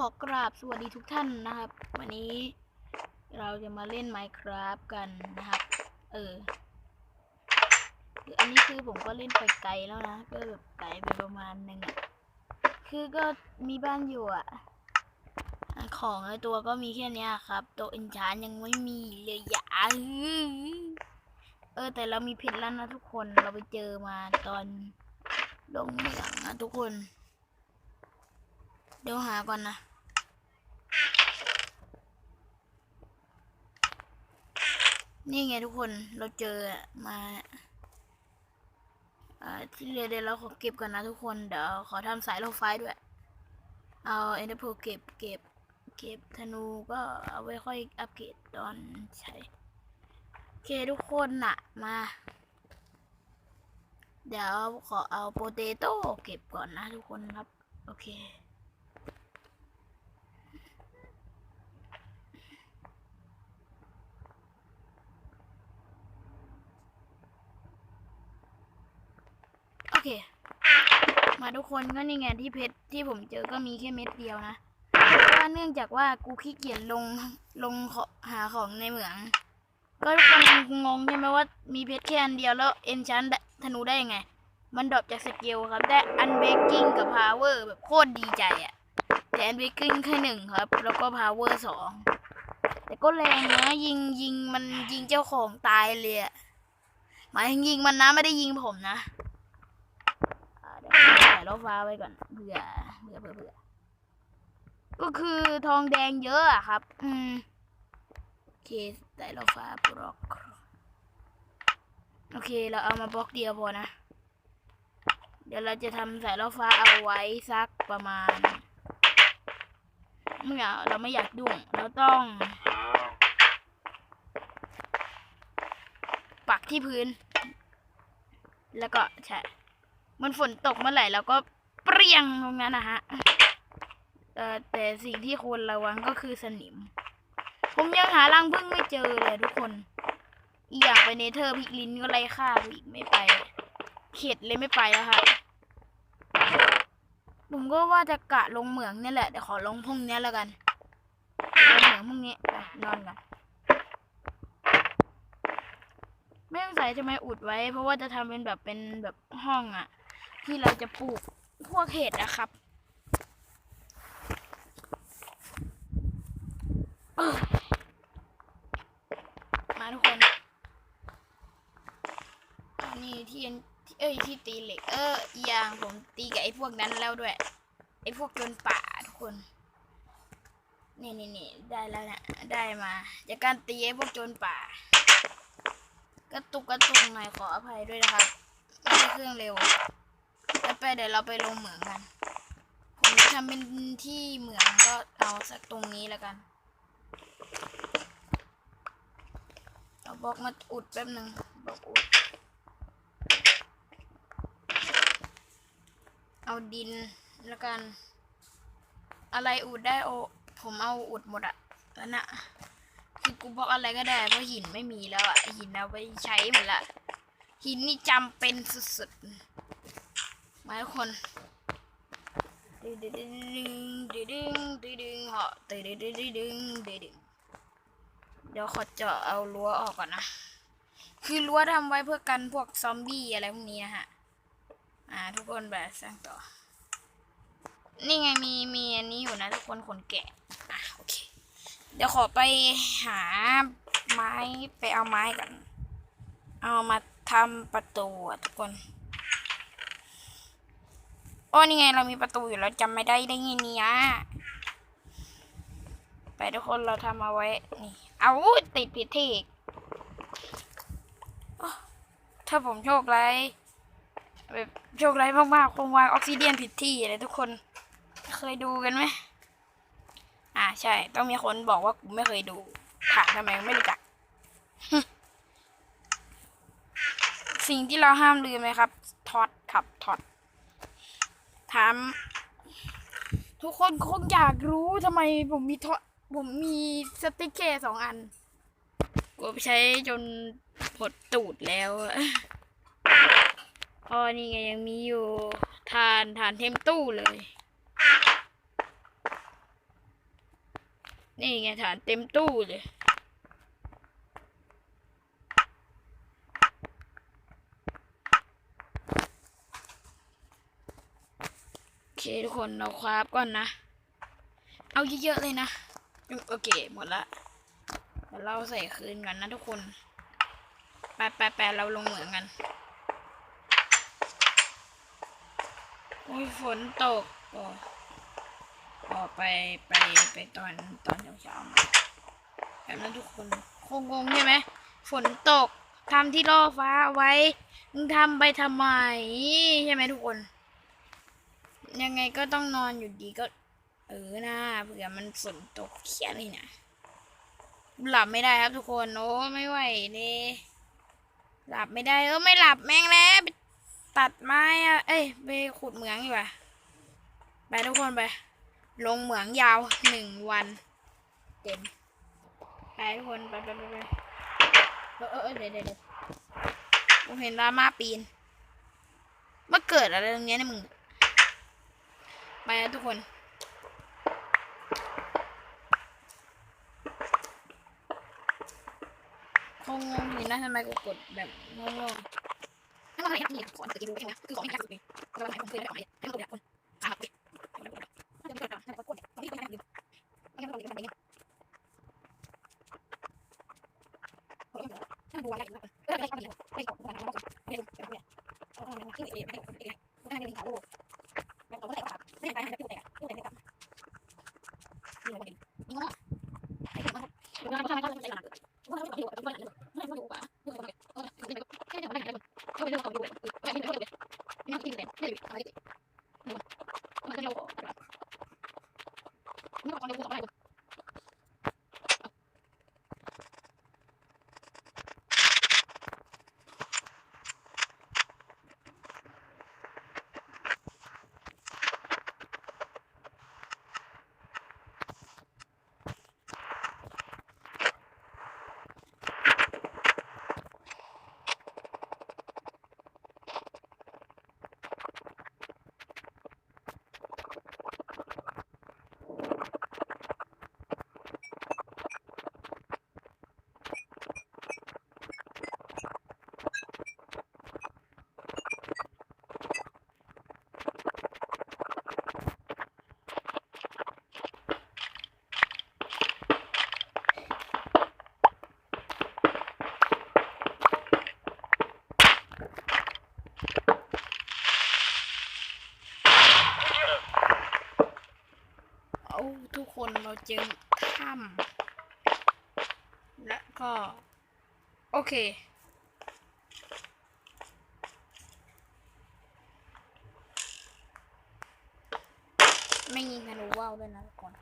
ขอกราบสวัสดีทุกท่านนะครับ วันนี้เราจะมาเล่น Minecraft กันนะครับ เออคืออันนี้คือผมก็เล่นไปไกลแล้วนะ ก็แบบไกลไปประมาณหนึ่งอะคือก็มีบ้านอยู่อะอะ ของในตัวก็มีแค่นี้ครับ ตัวอินชานยังไม่มีเลยอย่าเออ แต่เรามีเพชรแล้วนะทุกคนเราไปเจอมาตอนลงเหมืองนะทุกคน เดี๋ยวหาก่อนนะนี่ไงทุกคนเราเจอมาอที่เหลือเดี๋ยวเราขอเก็บก่อนนะทุกคนเดี๋ยวขอทำสายโลไฟด้วย เอาเอ็นเตอร์โพเก็บเก็บ เก็บธนูก็เอาไว้ค่อยอัปเกรดตอนใช้โอเคทุกคนน่ะมา เดี๋ยวขอเอาโปเตโต้เก็บก่อนนะทุกคนครับ โอเค เค มาทุกคนก็นี่ไงที่เพชรที่ผมเจอก็มีแค่เม็ดเดียวนะเพราะว่าเนื่องจากว่ากูขี้เกียจลงลงขอหาของในเหมือง ก็ทุกคนงงใช่ไหมว่ามีเพชรแค่อันเดียวแล้วเอนชันธนูได้ยังไง มันดรอปจากสกิลครับ ได้อันเบกกิ้งกับพาวเวอร์แบบโคตรดีใจอะแต่อันเบกกิ้งแค่หนึ่งครับ แล้วก็พาวเวอร์สองแต่ก็แรงนะยิงยิงมันยิงเจ้าของตายเลยอะหมายถึงยิงมันนะไม่ได้ยิงผมนะ ใส่รถฟ้าไว้ก่อนเผื่อเผื่อเผื่อเผื่อก็คือทองแดงเยอะอะครับ อืมโอเคใส่รถฟ้าบล็อกโอเค เราเอามาบล็อกเดียวพอนะ เดี๋ยวเราจะทำสายรถฟ้าเอาไว้สักประมาณไม่อาเราไม่อยากดุ่งเราต้อง ปักที่พื้น แล้วก็ใช่ มันฝนตกเมื่อไหร่เราก็เปรี้ยงตรงนั้นนะฮะแต่สิ่งที่ควรระวังก็คือสนิม ผมยังหารังพึ่งไม่เจอเลยทุกคนอีกอย่างไปเนเธอร์พิกลินก็ไล่ฆ่าอีกไม่ไป เข็ดเลยไม่ไปแล้วค่ะ ผมก็ว่าจะกะลงเหมืองนี่แหละ เดี๋ยวขอลงพรุ่งนี้แล้วกันลงเหมืองพรุ่งนี้นอนกันไม่ต้องใส่จะไมอุดไว้ เพราะว่าจะทำเป็นแบบเป็นแบบห้องอะ ที่เราจะปลูกพวกเห็ดนะครับมาทุกคนอันนี้ที่เอ้ยที่ตีเหล็ก เอออย่างผมตีกับไอ้พวกนั้นแล้วด้วย ไอ้พวกโจนป่าทุกคนนี่นี่นี่ได้แล้วนะได้มา จากการตีไอ้พวกโจรป่า กระตุกกระตุกหน่อยขออภัยด้วยนะครับไม่ใช่เครื่องเร็ว แล้วไปเดี๋ยวเราไปลงเหมืองกัน ผมจะทำเป็นที่เหมืองก็เอาสักตรงนี้แล้วกัน เอาบล็อกมาอุดแป๊บหนึ่งบล็อกอุด เอาดินแล้วกัน อะไรอุดได้โอผมเอาอุดหมดอะแล้วนะคือกูบล็อกอะไรก็ได้เพราะหินไม่มีแล้วอะหินเอาไปใช้หมดละหินนี่จำเป็นสุดๆ มาทุกคนดึงดึงดึงดึงดึงดึงดึงเหาะดึงดึงดึงดึงดึงดึงเดี๋ยวขอเจาะเอารั้วออกก่อนนะ คือรั้วทำไว้เพื่อกันพวกซอมบี้อะไรพวกนี้นะฮะ อ่า ทุกคนแบบสร้างต่อ นี่ไงมีมีอันนี้อยู่นะทุกคนขนแกะ อะโอเค เดี๋ยวขอไปหาไม้ไปเอาไม้กัน เอามาทำประตูทุกคน อ้นี่ไงเรามีประตูอยู่แล้วจำไม่ได้ได้ไงเนี่ยไปทุกคนเราทำเอาไว้นี่เอาติดผิดที่อีกถ้าผมโชคร้ายแบบโชคร้ายมากๆคงวางออกซิเดียนผิดที่เลยทุกคน เคยดูกันไหมอ่าใช่ ต้องมีคนบอกว่ากูไม่เคยดูถามทำไมไม่รู้จัก สิ่งที่เราห้ามลืมไหมครับถอดขับถอด ถาม ทุกคนคงอยากรู้ทำไมผมมีทอผมมีสติ๊กเกอร์สองอันกูใช้จนหดตูดแล้วอะอ๋อนี่ไงยังมีอยู่ทานทานเทมตู้เลย นี่ไงฐานเต็มตู้เลย เคทุกคนเราคราฟก่อนนะ เอาเยอะๆเลยนะ โอเค หมดละเดี๋ยวเราใส่คืนกันนะทุกคนไปไปไปเราลงเหมืองกัน โอ้ยฝนตกโอ้ออกไปไปไปตอนตอนเช้าๆแบบนั้นทุกคนคงงงใช่ไหมฝนตกทำที่ล่อฟ้าไว้ มึงทำไปทำไมใช่ไหมทุกคน ยังไงก็ต้องนอนอยู่ดีก็ เออนะเผื่อมันฝนตกเครียดเลยนะหลับไม่ได้ครับทุกคนโอ้ไม่ไหวเลยหลับไม่ได้เออไม่หลับแม่งแล้วไปตัดไม้อะเอ้ยไปขุดเหมืองดีกว่าไปทุกคนไป ลงเหมืองยาวหนึ่งวันเต็มไปทุกคนไปไปไปไปเออเออเดี๋ยวเดี๋ยวเดี๋ยวผมเห็นราม่าปีนมาเกิดอะไรตรงเนี้ยเนี่ยมึง ไปนะทุกคนคงงงอยู่นะทำไมกูกดแบบงงๆถ้ามันอะไรครับนี่ขอเกิดจะรู้เองนะคือของที่แค่สุดเลยเราหายคนเคยได้ของให้ให้เราดูแบบคน 全員で撮る。 นเราเจอถ้ำและก็ โอเค ไม่ยิงธนูว่าวด้วยนะทุกคน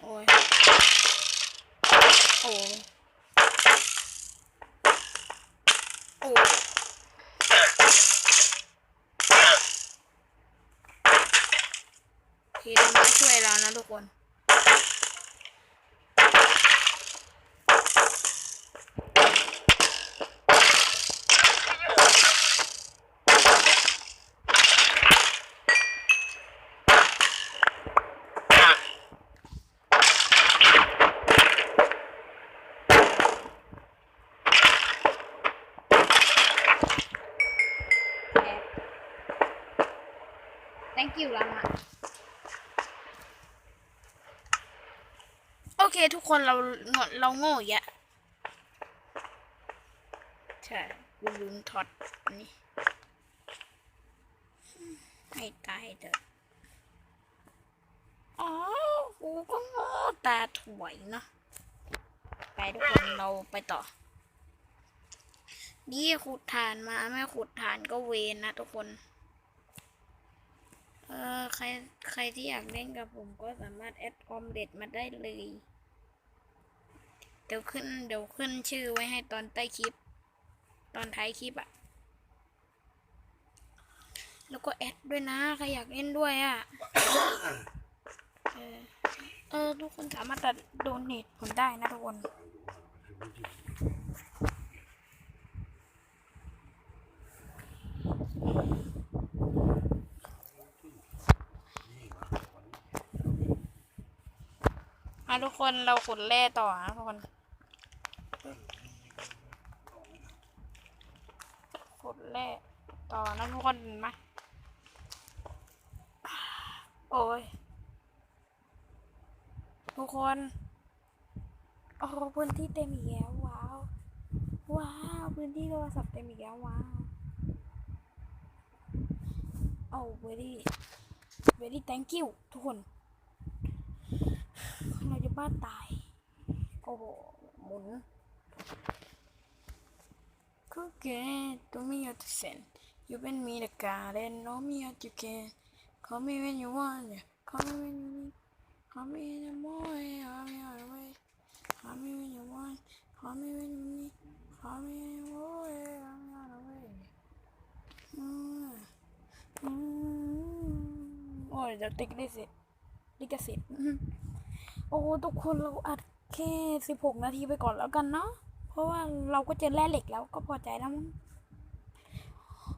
โอ้ยโอ้ นะทุกคน thank you ลามาโอ เคทุกคนเราเราโง่อีกอะใช่กูลืมถอดนี่ให้ตายเถอะอ๋อ กูก็โง่ตาถวยเนาะไปทุกคนเราไปต่อ นี่ขุดฐานมาไม่ขุดฐานก็เวนนะทุกคน เออใครใครที่อยากเล่นกับผมก็สามารถแอดออมเด็ดมาได้เลย ดี๋ยวขึ้น เดี๋ยวขึ้นชื่อไว้ให้ตอนใต้คลิป ตอนท้ายคลิปอะแล้วก็แอดด้วยนะ ใครอยากเล่นด้วยอะเออเออทุกคนสามารถตัดโดนเนตผมได้นะทุกคนอะทุกคนเราขุดแร่ต่อนะทุกคน แร่ต่อนะทุกคนไหมโอ้ย ทุกคน โอ้โหพื้นที่เต็มอีกแล้วว้าว ว้าวพื้นที่โทรศัพท์เต็มอีกแล้วว้าว โอ้ very very thank you ทุกคน เราจะบ้าตาย โอ้โห หมุน คุกเกตัวมีอัตเซนอยู่เป็นมีแต่การเล่นน้องมีอัตเกน Call me when you want it. Call me when you need. Call me in the morning. Call me all the way. Call me when you want. Call me when you need. Call me in the morning. Call me all the way. อืมอืมโอ้ยเดี๋ยวติ๊กได้สิลิขสิทธิ์โอ้ ทุกคนเราอัดแค่สิบหกนาทีไปก่อนแล้วกันเนาะ เพราะว่าเราก็เจอแร่เหล็กแล้วก็พอใจแล้วมั้ง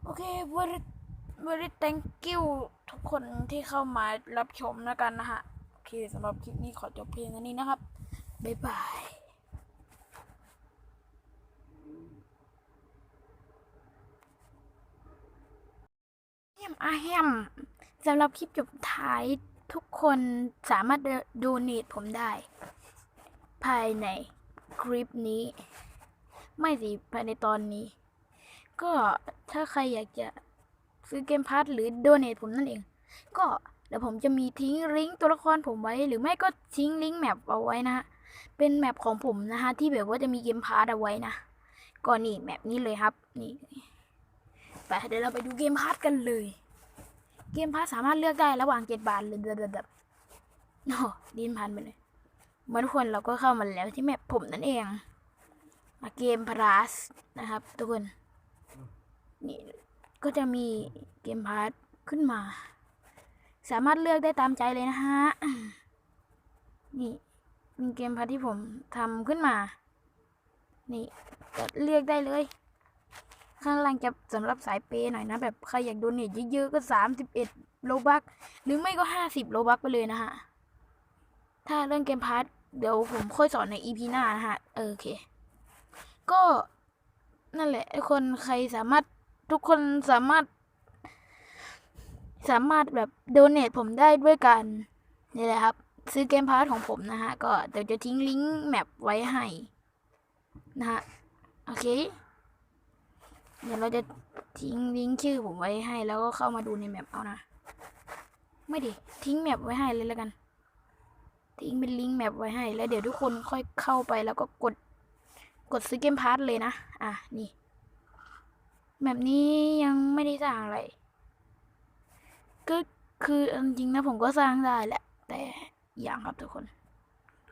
โอเค very very thank you ทุกคนที่เข้ามารับชมแล้วกันนะฮะ โอเคสำหรับคลิปนี้ขอจบเพียงเท่านี้นะครับ บ๊ายบายแฮมอาแฮมสำหรับคลิปจบท้ายทุกคนสามารถดูเนตผมได้ ภายใน คลิปนี้ ไม่สิภายในตอนนี้ ก็ถ้าใครอยากจะซื้อเกมพาร์ทหรือโดเนทผมนั่นเอง ก็เดี๋ยวผมจะมีทิ้งลิงก์ตัวละครผมไว้ หรือไม่ก็ทิ้งลิงก์แมปเอาไว้นะฮะเป็นแมปของผมนะฮะที่แบบว่าจะมีเกมพาร์ทเอาไว้นะก็นี่แมปนี้เลยครับนี่ไปเดี๋ยวเราไปดูเกมพาร์ทกันเลย เกมพาร์ทสามารถเลือกได้ระหว่างเจ็ดบาทหรือเดบโอ้ดินพันไปเลย เมื่อทุกคนเราก็เข้ามาแล้วที่แมปผมนั่นเอง มาเกมพาสนะครับ ทุกคนนี่ก็จะมีเกมพาร์ทขึ้นมา สามารถเลือกได้ตามใจเลยนะฮะ นี่มีเกมพาร์ทที่ผมทำขึ้นมา นี่ก็เลือกได้เลย ข้างล่างจะสำหรับสายเปย์หน่อยนะ แบบใครอยากโดเนทเยอะๆก็สามสิบเอ็ดโลบักหรือไม่ก็ห้าสิบโลบักไปเลยนะฮะ ถ้าเรื่องเกมพาร์ท เดี๋ยวผมค่อยสอนในอีพีหน้านะฮะเออโอเค ก็นั่นแหละทุกคนใครสามารถทุกคนสามารถ สามารถแบบโดเนทผมได้ด้วยกันนี่แหละครับ ซื้อเกมพาร์ทของผมนะฮะ ก็เดี๋ยวจะทิ้งลิงก์แมปไว้ให้นะฮะโอเค เดี๋ยวเราจะทิ้งลิงก์ชื่อผมไว้ให้ แล้วก็เข้ามาดูในแมปเอานะ ไม่ดิทิ้งแมปไว้ให้เลยแล้วกัน ทิ้งเป็นลิงก์แมปไว้ให้ แล้วเดี๋ยวทุกคนค่อยเข้าไปแล้วก็กดกดซื้อเกมพาร์ทเลยนะ อะ นี่ แบบนี้ยังไม่ได้สร้างอะไร ก็คือจริงนะผมก็สร้างได้แหละ แต่อย่างครับทุกคน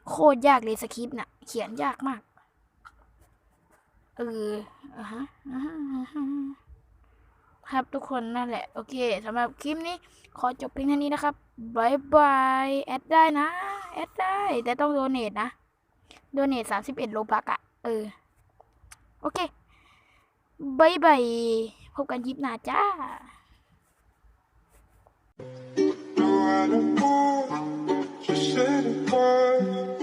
โคตรยากเลยสคริปต์น่ะ เขียนยากมาก เอออะฮะอ่าฮะอ่าฮะครับทุกคนนั่นแหละ โอเคสำหรับคลิปนี้ ขอจบเพียงเท่านี้นะครับบายบาย แอดได้นะ แอดได้ แต่ต้องโดเนทนะ โดเนทสามสิบเอ็ดโลบักอะเออ โอเคบายบายพบกันยิบหน้าจ้า No, I don't want. Just said it